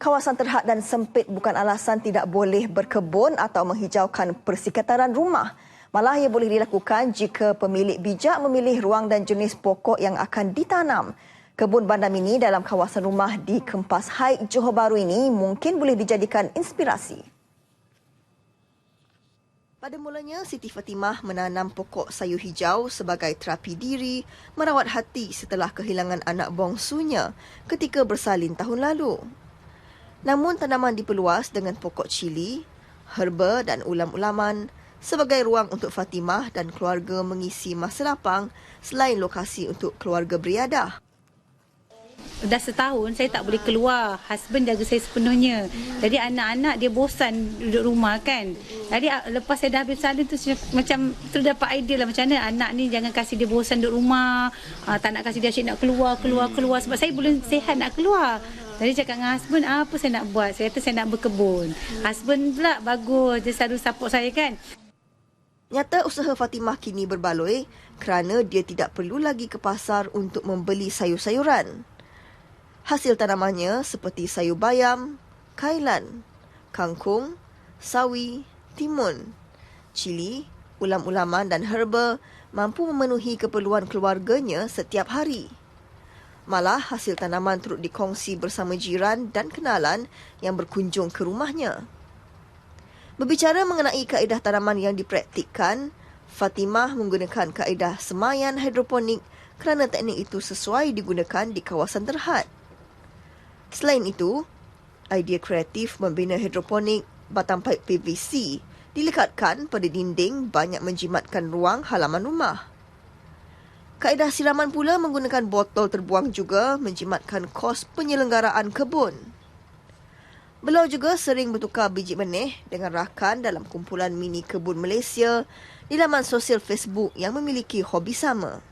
Kawasan terhad dan sempit bukan alasan tidak boleh berkebun atau menghijaukan persekitaran rumah. Malah ia boleh dilakukan jika pemilik bijak memilih ruang dan jenis pokok yang akan ditanam. Kebun bandar mini dalam kawasan rumah di Kempas Haik Johor Bahru ini mungkin boleh dijadikan inspirasi. Pada mulanya, Siti Fatimah menanam pokok sayu hijau sebagai terapi diri, merawat hati setelah kehilangan anak bongsunya ketika bersalin tahun lalu. Namun tanaman diperluas dengan pokok cili, herba dan ulam-ulaman sebagai ruang untuk Fatimah dan keluarga mengisi masa lapang selain lokasi untuk keluarga beriadah. Dah setahun saya tak boleh keluar. Husband jaga saya sepenuhnya. Jadi anak-anak dia bosan duduk rumah kan. Jadi lepas saya dah habis salin tu macam tu dapat idea lah macam mana anak ni jangan kasih dia bosan duduk rumah. Uh, tak nak kasih dia asyik nak keluar, keluar, keluar. Sebab saya belum sehat nak keluar. Jadi cakap dengan husband, apa saya nak buat? Saya kata saya nak berkebun. Husband pula bagus, dia selalu support saya kan. Nyata usaha Fatimah kini berbaloi kerana dia tidak perlu lagi ke pasar untuk membeli sayur-sayuran. Hasil tanamannya seperti sayur bayam, kailan, kangkung, sawi, timun, cili, ulam-ulaman dan herba mampu memenuhi keperluan keluarganya setiap hari. Malah hasil tanaman turut dikongsi bersama jiran dan kenalan yang berkunjung ke rumahnya. Berbicara mengenai kaedah tanaman yang dipraktikkan, Fatimah menggunakan kaedah semayan hidroponik kerana teknik itu sesuai digunakan di kawasan terhad. Selain itu, idea kreatif membina hidroponik batang paip PVC dilekatkan pada dinding banyak menjimatkan ruang halaman rumah. Kaedah siraman pula menggunakan botol terbuang juga menjimatkan kos penyelenggaraan kebun. Beliau juga sering bertukar biji benih dengan rakan dalam kumpulan mini kebun Malaysia di laman sosial Facebook yang memiliki hobi sama.